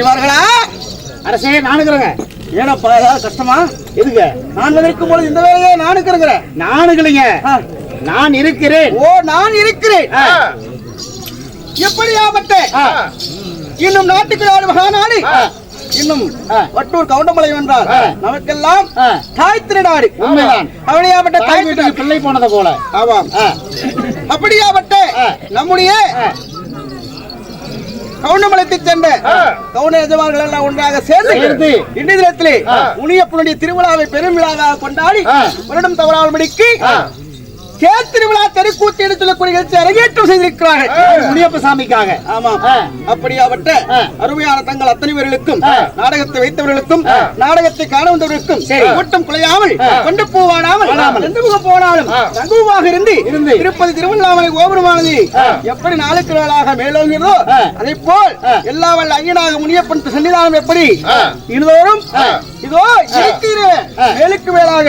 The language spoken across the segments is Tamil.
மந்திரிமார்களா அரசே நானுங்கிறங்க ஏனப்பா ஏதாவது கஷ்டமா எதுங்க நான் இருக்கும் பொழுது இந்த வேலையை நான் இருக்கிறேன் நானுங்களைங்க நான் இருக்கிறேன் ஓ நான் இருக்கிறேன் ஆ. எப்படியாப்பட்ட ஆ. இன்னும் நாட்டுக்கு நாடு மகாநாடு. இன்னும். வட்டூர் கவுண்டமலை ஆ. நமக்கெல்லாம். தாய் திருநாடு. அப்படியாப்பட்ட தாய் பிள்ளை போனதை போல ஆமாம். அப்படியாப்பட்ட. நம்முடைய ஆ. கவுண்டமலைத்தை சேர்ந்த. கவுண்ட எஜமான்கள் எல்லாம் ஒன்றாக சேர்ந்து. இன்றைய தினத்திலே. முனியப்பனுடைய திருவிழாவை பெரும் விழாவாக கொண்டாடி. வருடம் தவறாமடிக்கு ஆ. தேர்திருவிழா தெருக்கூத்து சொல்லக்கூடிய நிகழ்ச்சி அரங்கேற்றம் செய்திருக்கிறார்கள் முனியப்ப சாமிக்காக ஆமாம் ஆ. அப்படியாப்பட்ட ஆ. அருமையான தங்கள் அத்தனை பேர்களுக்கும். நாடகத்தை வைத்தவர்களுக்கும். நாடகத்தை காண வந்தவர்களுக்கும். கூட்டம் குலையாமல். கொண்டு போவானாமல். எந்த முகம் போனாலும். தங்குவமாக இருந்து இருந்து. திருப்பதி திருவண்ணாமலை கோபுரமானது. எப்படி நாளுக்கு நாளாக மேலோங்கிறதோ. அதை போல். எல்லா வல்ல ஐயனாக முனியப்பன் சன்னிதானம் எப்படி. இருந்தோறும். இதோ. மேலுக்கு மேலாக.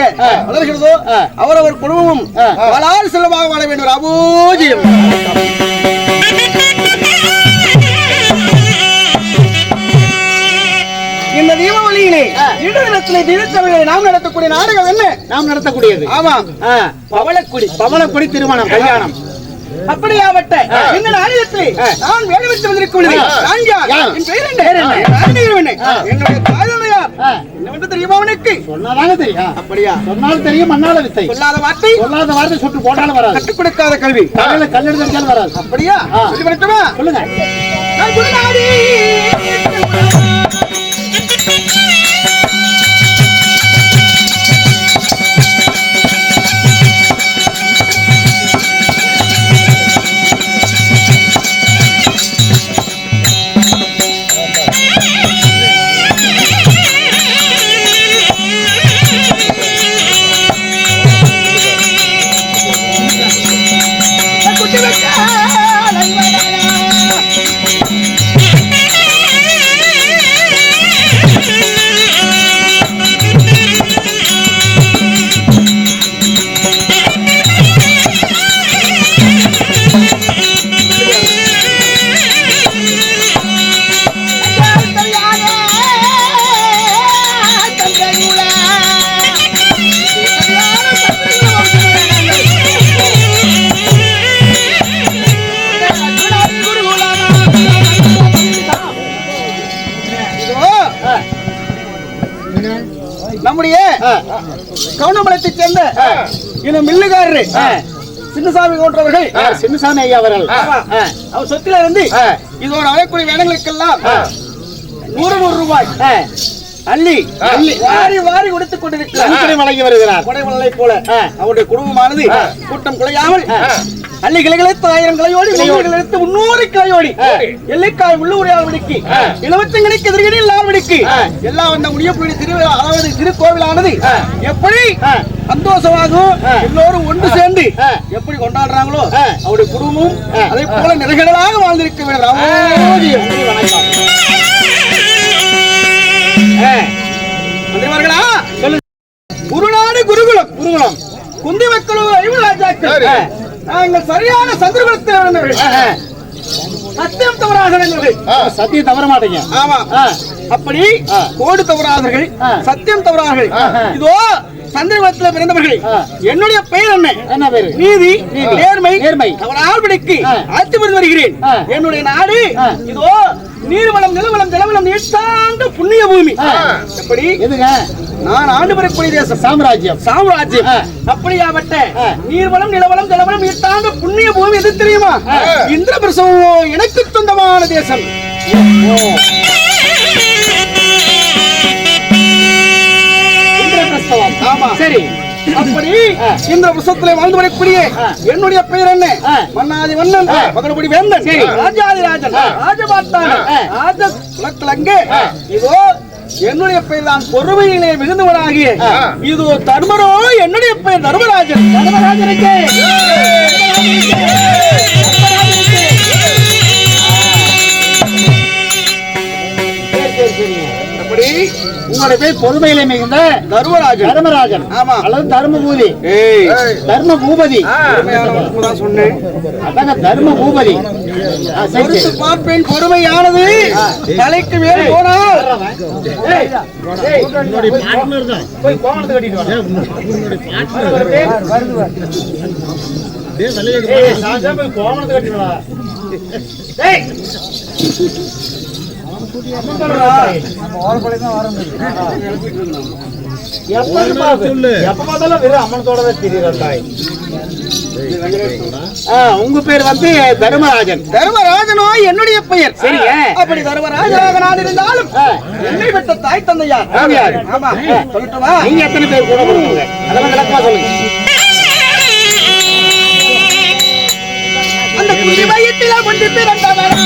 வளர்கிறதோ. அவரவர் குடும்பமும் ஆ. வளாறு செல்வமாக வாழ வேண்டும் அபூஜியம் இந்த தீபாவளியிலே ஆ. இடத்திலே தினத்தமிழை நாம் நடத்தக்கூடிய நாடகம் என்ன நாம் நடத்தக்கூடியது ஆமாம் ஆ. பவளக்குடி பவளக்குடி திருமணம் கல்யாணம் அப்படியாவட்ட. இந்த நாடகத்திலே ஆ. நான் வேலை விட்டு வந்திருக்க பொழுது ஆ. நான் யார்? யார்? என் பெயர் பெயர் என்ன என்ன? என் நாடு என்ன? ஆ. என்னுடைய ஆ. என்னவென்று தெரியுமா அவனுக்கு தெரியும் அப்படியா சொன்னாலும் தெரியும் மண்ணால வித்தை சொல்லாத வார்த்தை சொல்லாத வார்த்தை சுட்டு போட்டாலும் வராது கற்றுக் கொடுக்காத கல்வி தலையில கல்லெடுத்து அடிச்சாலும் வராது அப்படியா ஆ. சொல்லி வரட்டுமா சொல்லுங்க நான் இந்த மில்லுகாரரு ஆ. சின்னசாமி போன்றவர்கள் சின்னசாமி ஐயா அவர்கள். அவர் சொத்துல இருந்து. இதோட அழைக்கூடிய வேலைகளுக்கெல்லாம். நூறு நூறு ரூபாய். அள்ளி அள்ளி. வாரி வாரி கொடுத்துக் கொண்டிருக்கிறார் வழங்கி வருகிறார் கொடைவளை போல. அவருடைய குடும்பமானது. கூட்டம் குலையாமல் ஆ. அள்ளி கிளைகளுக்கு ஆயிரம் கிளையோடி கிளையோடி. முன்னூறு கிளையோடி. எல்லைக்காய் உள்ளூரியால் விடுக்கி ஆ. இளவச்சங்களுக்கு எதிர்கடி இல்லாமல் விடுக்கி. எல்லாம் வந்த முடியக்கூடிய திருவிழா அதாவது திருக்கோவிலானது ஆ. எப்படி. சந்தோஷமாகவும். எல்லோரும் ஒன்று சேர்ந்து. எப்படி கொண்டாடுறாங்களோ. அவருடைய குடும்பமும். அதே போல நிறைகளாக வாழ்ந்திருக்க வேண்டும் வணக்கம் ஆ. மந்திரிமார்களா சொல்லு குருநாடு குருகுலம் குருகுலம் குந்தி மக்களூர் ஐவராஜாக்கள் ஆ. நாங்கள் சரியான ஆ. சத்தியம் தவறாக சத்தியம் தவற மாட்டீங்க ஆமா. அப்படி. கோடு தவறாதவர்கள் ஆ. சத்தியம் தவறார்கள். இதோ சந்திரகுலத்தில் பிறந்தவர்கள். என்னுடைய பெயர் என்ன என்ன பேரு நீதி. நேர்மை நேர்மை. தவறால் பிடிக்கு புரிந்து வருகிறேன். என்னுடைய நாடு. இதோ நீர்வளம் நிலவளம் ஜலவளம் நீட்டாண்ட புண்ணிய பூமி. எப்படி? எதுங்க? நான் ஆண்டு வரக்கூடிய தேசம். சாம்ராஜ்யம். சாம்ராஜ்யம். ஆ. நீர்வளம் நிலவளம் ஜலவளம் நீட்டாண்ட புண்ணிய பூமி எது தெரியுமா? ஆ. இந்திரபிரசவோ எனக்கு சொந்தமான தேசம். இந்திரபிரஸ்தவம் ஆமா. சரி. அப்படி. இந்த புஷத்திலே வாழ்ந்து வரக்கூடிய. என்னுடைய பெயர் என்ன. மன்னாதி ஆ. மகனபடி வேந்தன். ராஜாதி ராஜன். ராஜபாட்டான. ராஜ குலக்கலங்கு ஆ. இதோ என்னுடைய பெயர் தான் பொறுமையிலே மிகுந்தவனாகிய. இதோ தர்மரோ என்னுடைய பெயர் தர்மராஜன் தர்மராஜனுக்கு அப்படி உங்களுடைய பேர் பொறுமையிலே மிகுந்த தர்மராஜன். தர்மராஜன். ஆமா. அல்லது தர்மபூதி. ஏய். தர்ம பூபதி சொன்னேன். அதாங்க தர்ம பூபதி. பார்ப்பேன் பொறுமையானது. தலைக்கு மேல் போனால். போய் கோவணத்தை கட்டிட்டு. ஏய், போய். ஏய். உங்க பேர் வந்து தர்மராஜன் தர்மராஜனோ என்னுடைய பெயர் சரிங்க. அப்படி தர்மராஜனாக நான் இருந்தாலும் என்னை பெற்ற தாய் தந்தையார் ஆமா சொல்லட்டுமா நீங்க எத்தனை பேர் கூட கொடுங்க அதெல்லாம் விளக்கமா சொல்லுங்க அந்த குடி வயிற்றில கொண்டு பிறந்தவரா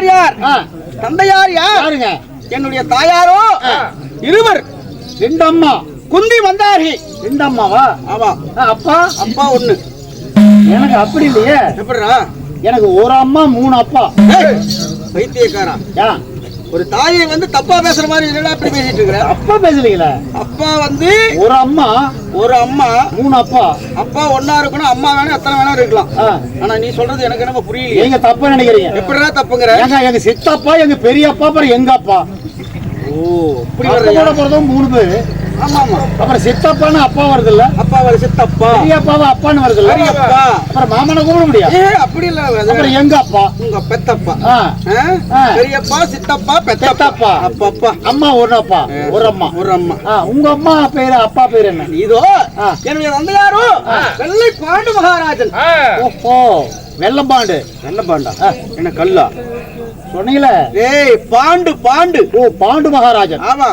தாயார் யார்? தந்தையார் யார்? யாருங்க? என்னுடைய தாயாரோ. இருவர். ரெண்டு அம்மா குந்தி வந்தாரி ரெண்டு அம்மாவா ஆமா அப்பா அப்பா ஒண்ணு. எனக்கு அப்படி இல்லையே. எப்படிடா? எனக்கு ஒரு அம்மா மூணு அப்பா. பைத்தியக்காரா யா? ஒரு தாயை வந்து தப்பா பேசுற மாதிரி என்னடா இப்படி பேசிட்டு இருக்கிற? அப்பா பேசலீங்களே அப்பா வந்து ஒரு அம்மா ஒரு அம்மா மூணு அப்பா. அப்பா ஒன்னா இருக்கணும் அம்மா வேணும் எத்தனை வேணா இருக்கலாம். ஆனா நீ சொல்றது எனக்கு என்னமோ புரியலையே. நீங்க தப்பா நினைக்கிறீங்க? எப்படிடா தப்புங்கிற? ஏங்க எங்க சித்தப்பா எங்க பெரியப்பா அப்புறம் எங்க அப்பா? ஓ இப்படி? கூட பிறந்தவங்க மூணு பேரு. அப்புறம் சித்தப்பான்னு அப்பா வருது இல்ல அப்பா வர சித்தப்பா. பெரியப்பாவை அப்பான்னு வருது இல்ல பெரியப்பா. அப்புறம் மாமனை கூப்பிட முடியாது ஏ அப்படி இல்ல அப்புறம் எங்க அப்பா? உங்க பெத்தப்பா. பெரியப்பா சித்தப்பா பெத்தப்பா. அப்பப்பா. அம்மா ஒரு அப்பா ஒரு அம்மா. ஒரு அம்மா. உங்க அம்மா பேரு அப்பா பேரு என்ன? இதோ. என்னுடைய தந்தையாரோ வெள்ளை பாண்டு மகாராஜன். ஓஹோ வெள்ளம்பாண்டு நல்ல பாண்டா? ஆ. என்ன கல்லா? சொன்னீங்களே? ஏய் பாண்டு பாண்டு. ஓ பாண்டு மகாராஜன். ஆமா.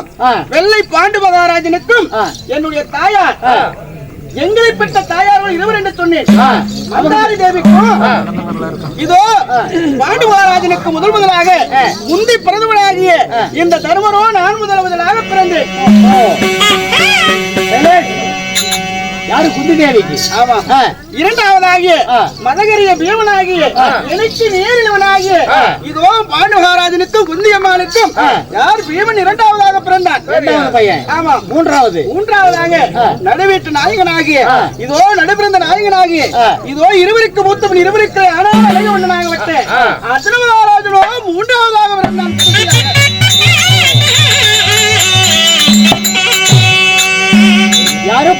வெள்ளை பாண்டு மகாராஜனுக்கும். என்னுடைய தாயார். எங்களை பெற்ற தாயார்கள் இருவர் என்று சொன்னேன். மந்தாரி தேவிக்கும் இதோ பாண்டு மகாராஜனுக்கு முதல் முதலாக முந்தி பிறந்தவனாகிய இந்த தருமரோ நான் முதல் முதலாக பிறந்தேன். யாரு குந்தி தேவிக்கு ஆமா இரண்டாவதாகிய. மதகரிய பீமனாகிய எனக்கு நேரிலவனாகிய ஆ. இதோ பாண்டு மகாராஜனுக்கும் குந்தியம்மாளுக்கும் ஆ. யார் பீமன் இரண்டாவதாக பிறந்தான் ரெண்டாவது பையன் ஆமா மூன்றாவது மூன்றாவதாக. நடுவீட்டு நாயகனாகிய. இதோ நடுபிறந்த நாயகனாகிய. இதோ இருவருக்கு மூத்தவன் இருவருக்கு ஆனால் அழகு ஒண்ணனாக விட்ட ஆ. அசுரமகாராஜனோ மூன்றாவதாக பிறந்தான்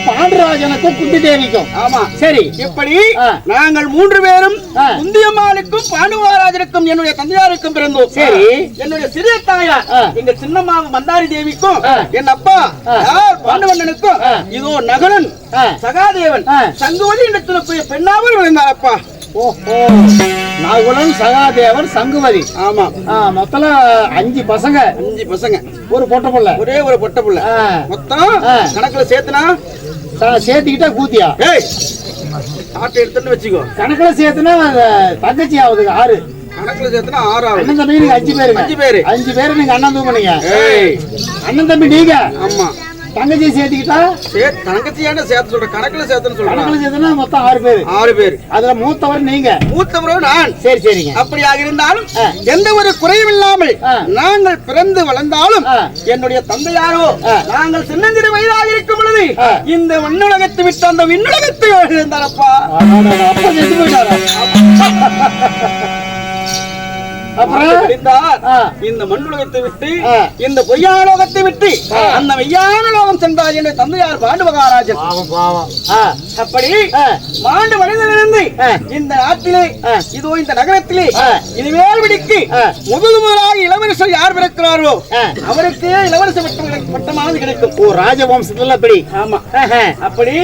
பாண்டராஜனுக்கும் குந்தி தேவிக்கும் ஆமா சரி இப்படி. நாங்கள் மூன்று பேரும். குந்தியம்மாளுக்கும் பாண்டுமகாராஜனுக்கும் என்னுடைய தந்தையாருக்கும் பிறந்தோம் சரி. என்னுடைய சிறிய தாயார். எங்க சின்னம்மாவும் மந்தாரி தேவிக்கும். என் அப்பா. யார் பாண்டவண்ணனுக்கும். இதோ நகரன் ஆ. சகாதேவன். சங்குவதி இடத்தினுக்குரிய பெண்ணாமல் விழுந்தார் அப்பா ஓஹோ நாகுலன் சகாதேவன் சங்குமதி ஆமா மொத்தம் அஞ்சு பசங்க அஞ்சு பசங்க ஒரு பொட்ட புள்ள ஒரே ஒரு பொட்ட புள்ள. மொத்தம். கணக்குல சேர்த்துனா சேர்த்துக்கிட்டா கூத்தியா ஏய்! ஆட்டை எடுத்துன்னு வச்சுக்கோ. கணக்குல சேர்த்துனா தங்கச்சி ஆகுது ஆறு. கணக்குல சேர்த்துனா ஆறாவது அண்ணன் தம்பி நீங்க அஞ்சு பேருங்க. அஞ்சு பேரு. அஞ்சு பேரு நீங்க அண்ணன் தூங்குனீங்க ஏய்! அண்ணன் தம்பி நீங்க. ஆமா. தங்கச்சி சேர்த்துக்கிட்டா சே தங்கச்சியான சேர்த்து சொல்ற கணக்குல சேர்த்துன்னு சொல்றேன் கணக்குல சேர்த்துனா மொத்தம் ஆறு பேரு ஆறு பேர் அதுல மூத்தவர் நீங்க மூத்தவரும் நான் சரி சரிங்க அப்படியாக இருந்தாலும். எந்த ஒரு குறையும் இல்லாமல். நாங்கள் பிறந்து வளர்ந்தாலும். என்னுடைய தந்தையாரோ. நாங்கள் சின்னஞ்சிறு வயதாக இருக்கும் பொழுது. இந்த விண்ணுலகத்தை விட்டு அந்த விண்ணுலகத்தை அடடட, அப்பா செத்து போயிட்டாரா. இந்த மண்ணுலகத்தை விட்டு. இந்த பொய்யானோகத்தை விட்டு. அந்த மெய்யான லோகம் சென்றார் என்னுடைய தந்தையார் பாண்டு மகாராஜன் அப்படி. மாண்டு மனிதனிலிருந்து ஆ. இந்த நாட்டிலே. இதோ இந்த நகரத்திலே. இனிமேல் விடிக்கு. முதல் முதலாக இளவரசர் யார் பிறக்கிறாரோ. அவருக்கு இளவரசர் பட்டம் பட்டமானது கிடைக்கும் ஓ ராஜவம்சத்துல அப்படி ஆமா. அப்படி.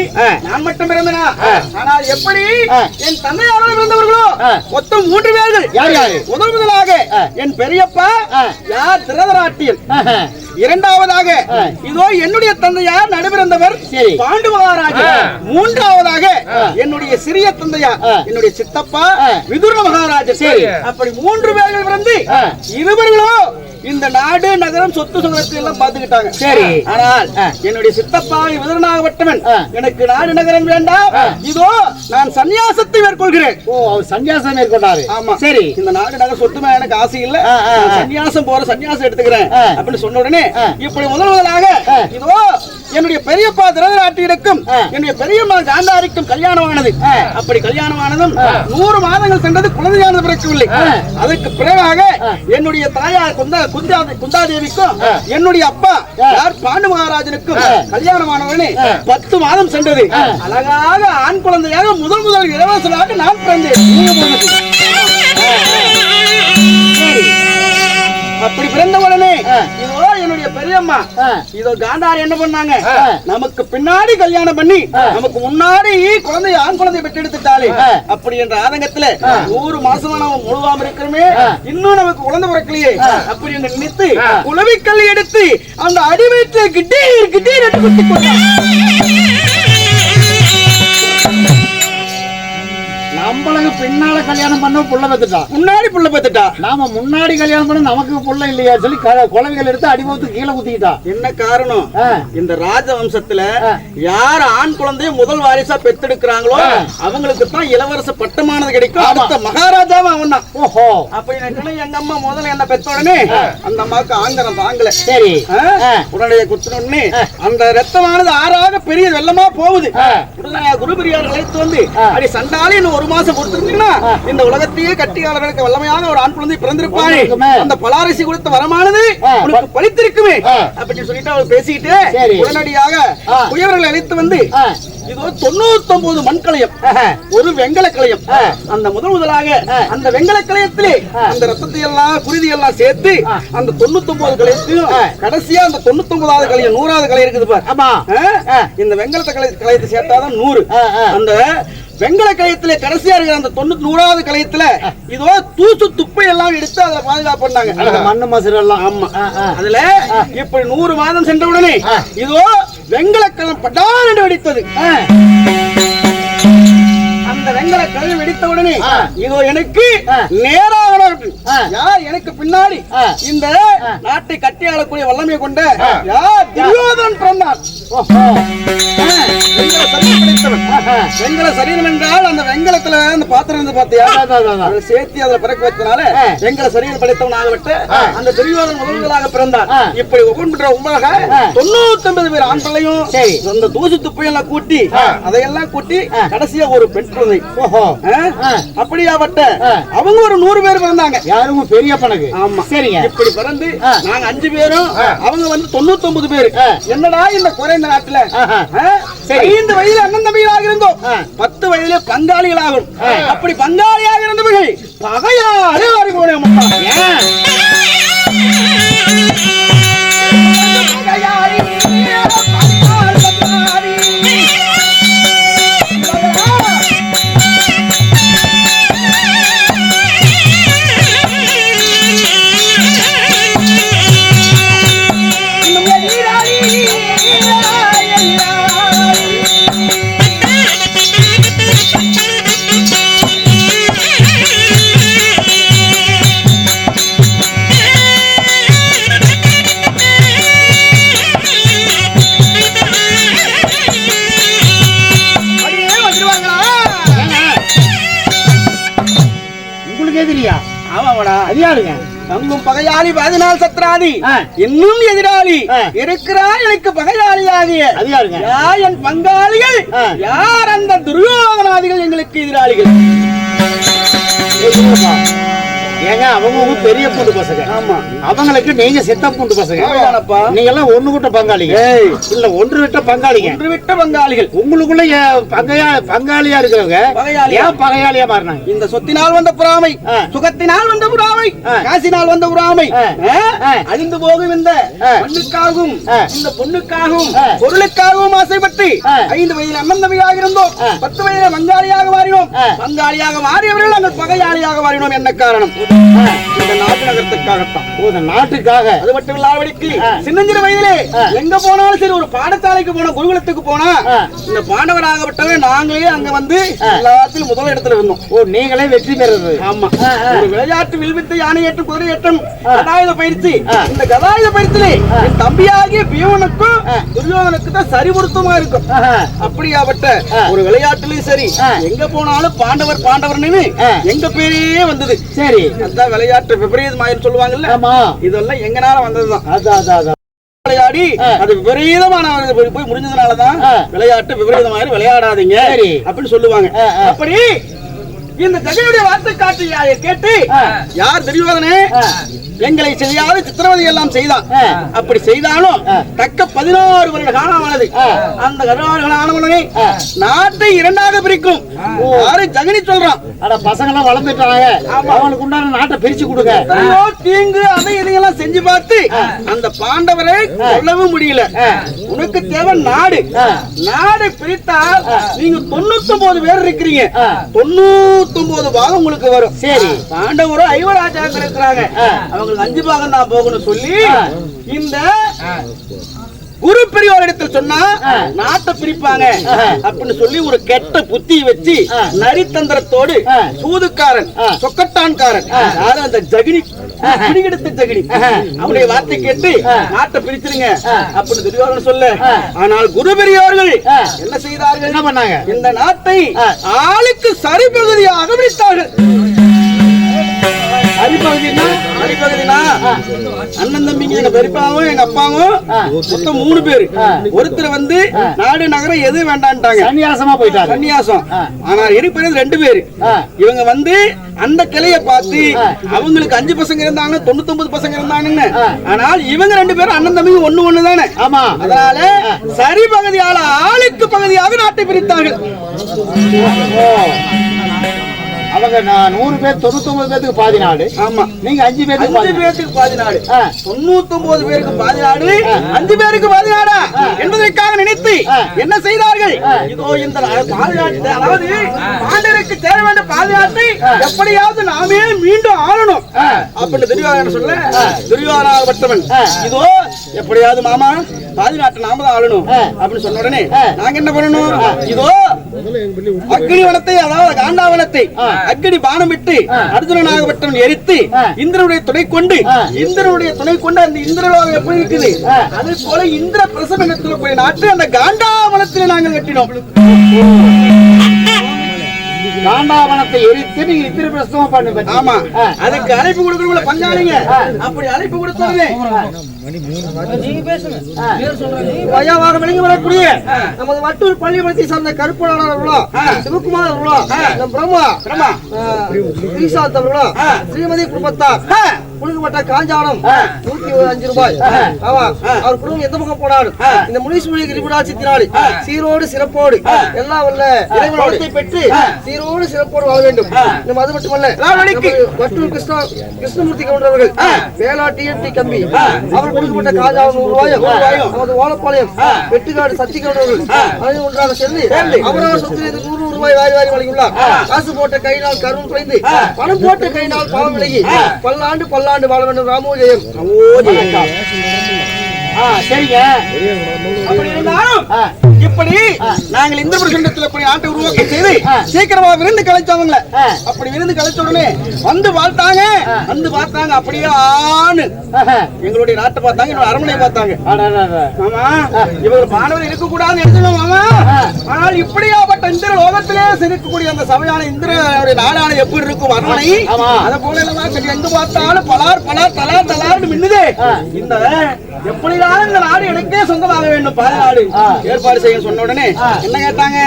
நான் மட்டும் பிறந்தனா. ஆனால் எப்படி. என் தந்தையாரோட பிறந்தவர்களோ. மொத்தம் மூன்று பேர்கள் யார் யாரு? முதல் முதலாக. என் பெரியப்பா யார் திரதராட்டியல் இரண்டாவதாக. இதோ என்னுடைய தந்தையார் நடுபிறந்தவர் சரி. பாண்டு மகாராஜா. மூன்றாவதாக. என்னுடைய சிறிய தந்தையார். என்னுடைய சித்தப்பா. விதுர மகாராஜர் சரி. அப்படி மூன்று பேர்கள் பிறந்து ஆ. இருவர்களும் இந்த நாடு நகரம் சொத்து சுகத்தை எல்லாம் பாத்துக்கிட்டாங்க சரி. ஆனால். என்னுடைய சித்தப்பா விதுரனாகப்பட்டவன் ஆ. எனக்கு நாடு நகரம் வேண்டாம். இதோ நான் சன்னியாசத்தை மேற்கொள்கிறேன் ஓ அவர் சன்னியாசம் மேற்கொண்டாரு ஆமா சரி இந்த நாடு நகர் சொத்து எனக்கு ஆசை இல்ல. சன்னியாசம் போற சன்னியாசம் எடுத்துக்கிறேன். அப்படின்னு சொன்ன உடனே. இப்படி முதல் முதலாக. இதோ என்னுடைய பெரியப்பா திரதராட்டியிடக்கும் ஆ. என்னுடைய பெரியம்மா காந்தாரிக்கும் கல்யாணமானது ஆ. அப்படி கல்யாணமானதும் ஆ. நூறு மாதங்கள் சென்றது குழந்தையானது பிறக்கவில்லை. அதற்கு பிறகாக. என்னுடைய தாயார் குந்தா குந்தா குந்தாதேவிக்கும். என்னுடைய அப்பா. யார் பாண்டு மகாராஜனுக்கும் ஆ. கல்யாணமானவனே ஆ. பத்து மாதம் சென்றது. அழகாக ஆண் குழந்தையாக முதல் முதல் இளவரசனாக நான் பிறந்தேன் அப்படி பிறந்த உடனே. இதோ என்னுடைய பெரியம்மா. இதோ காந்தாரி என்ன பண்ணாங்க. நமக்கு பின்னாடி கல்யாணம் பண்ணி. நமக்கு முன்னாடி குழந்தை ஆண் குழந்தை பெற்றெடுத்துட்டாலே. அப்படி என்ற ஆதங்கத்துல. நூறு மாசமா நம்ம முழுவாம இருக்கிறோமே. இன்னும் நமக்கு குழந்தை பிறக்கலையே. அப்படி என்று நினைத்து. குளவிக்கல் எடுத்து அந்த அடி வயிற்று கிட்டீர் கிட்டீர் என்று குத்தி கொண்டார் நம்மளுக்கு பின்னால கல்யாணம் பண்ண புள்ள பெத்துட்டான் முன்னாடி புள்ள பெத்துட்டா நாம முன்னாடி கல்யாணம் பண்ண நமக்கு புள்ள இல்லையா சொல்லி குழந்தைகள் எடுத்து அடிமத்து கீழே குத்திக்கிட்டா என்ன காரணம். இந்த ராஜவம்சத்துல ஆ. யார் ஆண் குழந்தைய முதல் வாரிசா பெத்தெடுக்கிறாங்களோ. அவங்களுக்கு தான் இளவரச பட்டமானது கிடைக்கும். அடுத்த மகாராஜாவும் அவன் தான் ஓஹோ அப்படி நினைக்கணும் எங்க அம்மா முதல்ல என்ன பெத்த உடனே அந்த அம்மாவுக்கு ஆங்கரம் தாங்கல சரி. உடனே குத்துன உடனே. அந்த ரத்தமானது ஆறாக பெரிய வெள்ளமா போகுது. உடனே குருபெரியார் அழைத்து வந்து ஆ. அடி சண்டாளி இன்னும் ஒரு மாசம் கொடுத்துருந்தீங்கன்னா ஆ. இந்த உலகத்தையே கட்டியாளர்களுக்கு வல்லமையான ஒரு ஆண் குழந்தை வந்திருக்குமே. அந்த பலாரிசி கொடுத்த வரமானது. உனக்கு பழித்திருக்குமே. அப்படின்னு சொல்லிட்டு அவர் பேசிக்கிட்டு. உடனடியாக. குயவர்களை அழைத்து வந்து. இதோ தொண்ணூத்தொன்பது மண்கலயம் ஆஹா. ஒரு வெங்கல கலயம். அந்த முதல் முதலாக. அந்த வெங்கல கலயத்திலே. அந்த ரத்தத்தை எல்லாம் குருதி எல்லாம் சேர்த்து. அந்த தொண்ணூத்தொன்பது கலயத்தையும் ஆ. கடைசியா அந்த தொண்ணூத்தொன்பதாவது கலையம் நூறாவது கலை இருக்குது பார் ஆமா. இந்த வெங்கலத்தை கலை கலையத்தை சேர்த்தாதான் நூறு. அந்த வெங்கல கலையத்திலே கடைசியா இருக்கிற அந்த தொண்ணூத்தி நூறாவது கலையத்துல இதோ தூசு துப்பை எல்லாம் எடுத்து அதுல பாதுகாப்பு அந்த பண்ணாங்க மண்ணு மசுறு எல்லாம் ஆமா. அதுல இப்படி நூறு மாதம் சென்ற உடனே. இதோ வெங்கலக்கலம் பட்டான் என்று வெடித்தது. அந்த வெங்கல கல் வெடித்த உடனே. இதோ எனக்கு. நேராக. யார் எனக்கு பின்னாடி. இந்த. நாட்டை கட்டி ஆளக்கூடிய வல்லமை கொண்ட. யார் துரியோதனன் பிறந்தான். வெங்கல சரீரம் என்றால் அந்த வெங்கலத்துல அந்த பாத்திரம் இருந்து. அதை சேர்த்து அதுல பிறக்க வச்சனால. வெங்கல சரீரம் படைத்தவன் ஆ. அந்த துரியோதன் முதல்களாக பிறந்தான். இப்படி ஒவ்வொன்ற உண்மையாக. தொண்ணூத்தி ஒன்பது பேர் ஆண் பிள்ளையும். அந்த தூசு துப்பையெல்லாம் கூட்டி. அதையெல்லாம் கூட்டி. கடைசியா ஒரு பெண் குழந்தை ஓஹோ. அப்படியாப்பட்ட. அவங்க ஒரு நூறு பேர் பிறந்தாங்க யாரும் பெரிய பணக்கு ஆமா சரிங்க இப்படி பிறந்து. நாங்க அஞ்சு பேரும். அவங்க வந்து தொண்ணூத்தி ஒன்பது பேரு. என்னடா இந்த குறை இந்த நாட்டுல? சரி. ஐந்து வயதில் அண்ணன் தம்பிகளாக இருந்தோம். பத்து வயதிலே பங்காளிகளாகும். அப்படி பங்காளியாக இருந்தவர்கள் வாரி போனோம் ஏன் சத்ராதி. இன்னும் எதிராளி. இருக்கிறார் எனக்கு பகையாளியாகிய யார் என் பங்காளிகள். யார் அந்த துரியோதனாதிகள் எங்களுக்கு எதிராளிகள். ஏங்க அவங்க உங்க பெரிய பூண்டு பசங்க ஆமா அவங்களுக்கு நீங்க சித்த பூண்டு பசங்க. நீங்க எல்லாம் ஒண்ணு கூட்ட பங்காளிங்க. இல்ல ஒன்று விட்ட பங்காளிங்க ஒன்று விட்ட பங்காளிகள் உங்களுக்குள்ள பங்கையா பங்காளியா இருக்கிறவங்க பகையாளியா? ஏன் பகையாளியா மாறினாங்க இந்த சொத்தினால் வந்த பொறாமை. சுகத்தினால் வந்த பொறாமை. காசினால் வந்த பொறாமை. அழிந்து போகும் இந்த ஆ. இந்த பொண்ணுக்காகவும். பொருளுக்காகவும் ஆசைப்பட்டு. ஐந்து வயதில் அண்ணன் தம்பியாக இருந்தோம். பத்து வயதில் பங்காளியாக மாறினோம். பங்காளியாக மாறியவர்கள் நாங்கள் பகையாளியாக மாறினோம் என்ன காரணம். இந்த நாட்டு நகரத்துக்காகத்தான் நாட்டுக்காக அது மட்டும் இல்லாதபடிக்கு ஆ. சின்னஞ்சிறு வயதிலே. எங்க போனாலும் சரி ஒரு பாடசாலைக்கு போனா குருகுலத்துக்கு போனா. இந்த பாண்டவராகப்பட்டவங்க நாங்களே அங்க வந்து. எல்லாத்திலும் முதல் இடத்துல இருந்தோம் ஓ நீங்களே வெற்றி பெறுறது ஆமா. ஒரு விளையாட்டு வில்வித்தை யானை ஏற்றம் குதிரை ஏற்றம். கதாயுத பயிற்சி. இந்த கதாயுத பயிற்சியிலே. என் தம்பியாகிய பீவனுக்கும் ஆ. துரியோதனுக்கு தான் சரி பொருத்தமா இருக்கும். அப்படியாப்பட்ட. ஒரு விளையாட்டுலயும் சரி. எங்க போனாலும் பாண்டவர் பாண்டவர்னு. எங்க பேரே வந்தது சரி அதான் விளையாட்டு விபரீதமாயிரம் சொல்லுவாங்கல்ல ஆமா இதெல்லாம் எங்கனால வந்ததுதான் அதான் அதான் அதான் விளையாடி. அது விபரீதமான போய் முடிஞ்சதுனாலதான். விளையாட்டு விபரீதமாயிரம் விளையாடாதீங்க. அப்படின்னு சொல்லுவாங்க. அப்படி இந்த ஜெகனுடைய வார்த்தை காட்டி யா- கேட்டு. யார் தெரியுவாதனே ஆ. எங்களை செய்யாத சித்திரவதை எல்லாம் செய்தான். அப்படி செய்தாலும். தக்க பதினாறு வருட காலமானது. ஆ. அந்த பதினாறு காலமானவனே ஆ. நாட்டை இரண்டாக பிரிக்கும். யாரு ஜெகனி சொல்றான்? அட பசங்க எல்லாம் வளர்ந்துட்டாங்க அவங்களுக்கு உண்டான நாட்டை பிரிச்சு கொடுங்க. தீங்கு அதை இதையெல்லாம் செஞ்சு பார்த்து அந்த பாண்டவரை கொல்லவும் முடியல. உனக்கு தேவை நாடு. நாடு பிரித்தால் நீங்க தொண்ணூத்தி ஒன்பது பேர் இருக்கிறீங்க. ஆ. தொண்ணூத்தி ஒன்பது பாகம் உங்களுக்கு வரும் சரி. பாண்டவரும் ஐவராஜாக்கள் இருக்கிறாங்க. அவங்களுக்கு அஞ்சு பாகம் தான் போகணும் சொல்லி. இந்த குரு பெரியவர் இடத்தில் சொன்னா. நாட்டை பிரிப்பாங்க. அப்படின்னு சொல்லி ஒரு கெட்ட புத்தி வச்சு. நரித்தந்திரத்தோடு. சூதுக்காரன். சொக்கட்டான்காரன். யாரு அந்த ஜகினி பிடிகெடுத்த ஜகினி ஆ. அவருடைய வார்த்தை கேட்டு. நாட்டை பிரிச்சிருங்க. அப்படின்னு துரியோதனன் சொல்ல. ஆனால் குரு பெரியவர்கள். என்ன செய்தார்கள் என்ன பண்ணாங்க இந்த நாட்டை. ஆளுக்கு சரிபகுதியாக பிரித்தார்கள் அடிப்பகுதினா அடிப்பகுதினா. அண்ணன் தம்பிங்க எங்க பெரியப்பாவும் எங்க அப்பாவும். மொத்தம் மூணு பேரு. ஒருத்தர் வந்து. நாடு நகரம் எது வேண்டான்ட்டாங்க சன்னியாசமா போயிட்டாங்க சன்னியாசம். ஆனா இருக்கிறது ரெண்டு பேரு. இவங்க வந்து அந்த கிளைய பார்த்து. அவங்களுக்கு அஞ்சு பசங்க இருந்தாங்க தொண்ணூத்தி பசங்க இருந்தாங்கன்னு. ஆனால் இவங்க ரெண்டு பேரும் அண்ணன் தம்பி ஒண்ணு ஒண்ணு தானே ஆமா அதனால சரி பகுதியால ஆளுக்கு பகுதியாக நாட்டை பிரித்தார்கள். அவங்க நான் நூறு பேர் தொண்ணூத்தி ஒன்பது பேத்துக்கு பாதி நாடு ஆமா நீங்க அஞ்சு பேத்துக்கு அஞ்சு. பேருக்கு பாதி நாடு ஆ. தொண்ணூத்தி ஒன்பது பேருக்கு பாதி நாடு அஞ்சு பேருக்கு பாதி நாடா என்பதற்காக நினைத்து. என்ன செய்தார்கள். இதோ இந்த பாதுகாட்டு அதாவது பாண்டருக்கு சேர வேண்டிய பாதுகாட்டை எப்படியாவது நாமே மீண்டும் ஆளணும். அப்படின்னு துரியோதனன் சொல்ல துரியோதனாகப்பட்டவன். இதோ எப்படியாவது மாமா பாதுகாட்டு நாம தான் ஆளணும். அப்படின்னு சொன்ன உடனே. நாங்க என்ன பண்ணணும் இதோ அக்னி வனத்தை அதாவது காண்டாவனத்தை. அக்னி பானம் விட்டு ஆ. அர்ஜுனனாகப்பட்டவன் எரித்து. இந்திரனுடைய துணை கொண்டு. இந்திரனுடைய துணை கொண்டு அந்த இந்திரலோகம் எப்படி இருக்குது. அது போல இந்திர பிரசவனத்தில் போய் நாட்டு அந்த காண்டாவனத்தில் நாங்கள் வெட்டினோம் காண்டாவனத்தை எரித்து நீங்க இத்திரி பிரசவம் பண்ணு ஆமா. அதுக்கு அழைப்பு கொடுக்கணும்ல பங்காளிங்க. அப்படி அழைப்பு கொடுத்தோடனே ஐயாவாக விளங்கி வரக்கூடிய நமது வட்டூர் பள்ளிமலத்தை சார்ந்த கருப்பனாளர் அவர்களோ சிவகுமார் அவர்களோ நம் பிரம்மா பிரம்மா. அவர்களோ ஸ்ரீமதி குடும்பத்தார். கொடுக்கப்பட்ட காஞ்சாலம் நூத்தி அஞ்சு ரூபாய். ஆமா. அவர் குடும்பம் எந்த பக்கம் போனாலும் இந்த முனீஸ்வரி கிரிபுடாட்சி தினாளி சீரோடு சிறப்போடு எல்லாம் வல்ல இறைவனத்தை பெற்று சீரோடு சிறப்போடு வாழ வேண்டும். நம்ம அது மட்டுமல்ல வட்டூர் கிருஷ்ணா கிருஷ்ணமூர்த்தி கவுண்டர் வேளா டிஎன்டி கம்பி அவர் கொடுக்கப்பட்ட காஜாவும் நூறு ரூபாயும் நமது ஓலப்பாளையம் வெட்டுக்காடு சத்தி கவுண்டர் அவர்கள் அதையும் ஒன்றாக சேர்ந்து அவரவர் இருந்து நூறு ரூபாய் வாரி வாரி வழங்கியுள்ளார் காசு போட்ட கையினால் கருண் குறைந்து பணம் போட்ட கையினால் பாவம் விலகி பல்லாண்டு பல்லாண்டு வாழ வேண்டும். ராமோஜயம் ஆ சரிங்க அப்படி இருந்தாலும். இப்படி நாங்கள் இந்த பிரசண்டத்துல ஆட்டை உருவாக்கம் செய்து. சீக்கிரமா விருந்து கலைச்சவங்கள. அப்படி விருந்து கலைச்ச உடனே வந்து பார்த்தாங்க வந்து பார்த்தாங்க அப்படியே ஆணு. எங்களுடைய நாட்டை பார்த்தாங்க என்னோட அரண்மனை பார்த்தாங்க. மாமா இவங்க பாண்டவர் இருக்க கூடாதுன்னு எடுத்துக்கணும் மாமா. ஆனால் இப்படியாப்பட்ட இந்திர லோகத்திலே இருக்கக்கூடிய அந்த சபையான இந்திரனுடைய நாடான எப்படி இருக்கும் அரண்மனை. அத போல எங்க பார்த்தாலும் பலார் பலார் தலார் தலார்னு மின்னுது. இந்த எப்படிதான் இந்த நாடு எனக்கே சொந்தமாக வேண்டும். பாரு நாடு. ஏற்பாடு செய்ய சொன்ன உடனே. என்ன கேட்டாங்க.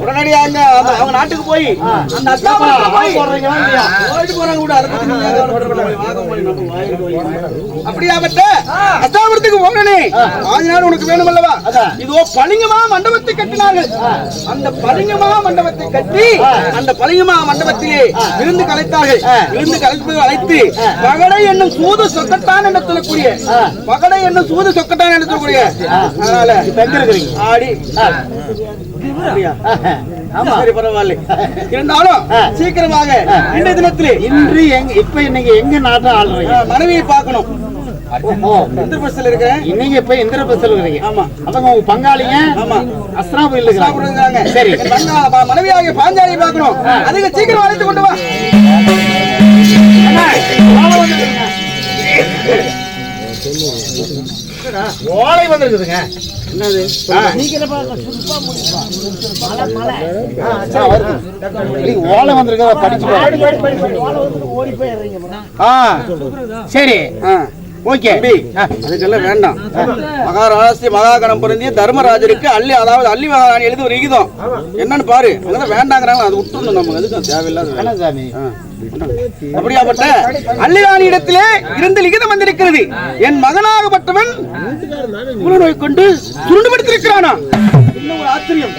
உடனடியாக அங்க அவங்க- நாட்டுக்கு போய் அந்த போய் போடுறீங்களா போறாங்க கூட அதை. அப்படியாப்பட்ட அஸ்தாபனத்துக்கு போனே ஆஞ்ச நாடு உனக்கு வேணும் அல்லவா. இதோ பளிங்கமா மண்டபத்தை கட்டினார்கள். அந்த பளிங்கமா மண்டபத்தை கட்டி அந்த பளிங்கமா மண்டபத்திலே விருந்து கலைத்தார்கள். விருந்து கலைப்பது அழைத்து பகடை என்னும் சூது சொக்கட்டான் என்று சொல்லக்கூடிய பகடை என்னும் சூது சொக்கட்டான் என்று சொல்லக்கூடிய அதனால ஆடி. சரி பரவாயில்ல. இருந்தாலும். சீக்கிரமாக இன்றைய தினத்திலே இன்று எங்க இப்ப நீங்க எங்க நாட்டை ஆளுறீங்க? ஆ, மனைவியை பார்க்கணும். ஓஹோ. எந்த பஸ்ல இருக்கிறேன் நீங்க இப்ப இந்திர பஸ்ல இருக்கிறீங்க. ஆமா. அவங்க உங்க பங்காளிங்க ஆமா. சரி. பாஞ்சாலியை பார்க்கணும். அதுக்கு சீக்கிரம் அழைத்து கொண்டு வா. ஓலை வந்திருக்குதுங்க. என்னது? ஓலை வந்திருக்குதா படிச்சு சரி. ஆ. ஓகே. அதுக்கெல்லாம் வேண்டாம். மகாராஷ்டிர மகாகணம் பொருந்திய தர்மராஜருக்கு அள்ளி அதாவது அள்ளி மகாராணி எழுதி ஒரு விகிதம் என்னன்னு பாரு. அதெல்லாம் வேண்டாங்கிறாங்க அது விட்டுருணும் நம்ம. எதுக்கும் தேவையில்லாத. சாமி. அப்படியாப்பட்ட அள்ளிராணி இடத்திலே இருந்து லிகிதம் வந்திருக்கிறது. என் மகனாகப்பட்டவன் கொண்டு சுருண்டு படுத்திருக்கிறானா இன்னும் ஒரு ஆச்சரியம்?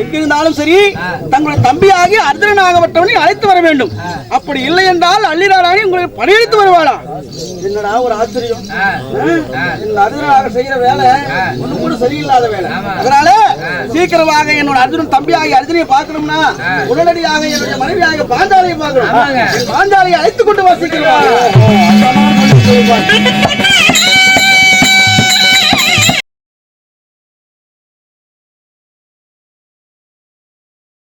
எங்கிருந்தாலும் சரி தங்களுடைய தம்பியாகி அர்ஜுனனாகப்பட்டவனை அழைத்து வர வேண்டும். அப்படி இல்லை என்றால் அள்ளிராணி உங்களை பணியெடுத்து வருவாளா என்னடா ஒரு ஆச்சரியம்? அர்ஜுனனாக செய்யற வேலை ஒண்ணு கூட சரியில்லாத வேலை. அதனால சீக்கிரமாக என்னோட அர்ஜுனன் தம்பியாகி அர்ஜுனையை பார்க்கணும்னா உடனடியாக என்னுடைய மனைவியாக பாஞ்சாலியை பார்க்கணும். பாஞ்சாலியை அழைத்துக் கொண்டு வா சீக்கிரமாக.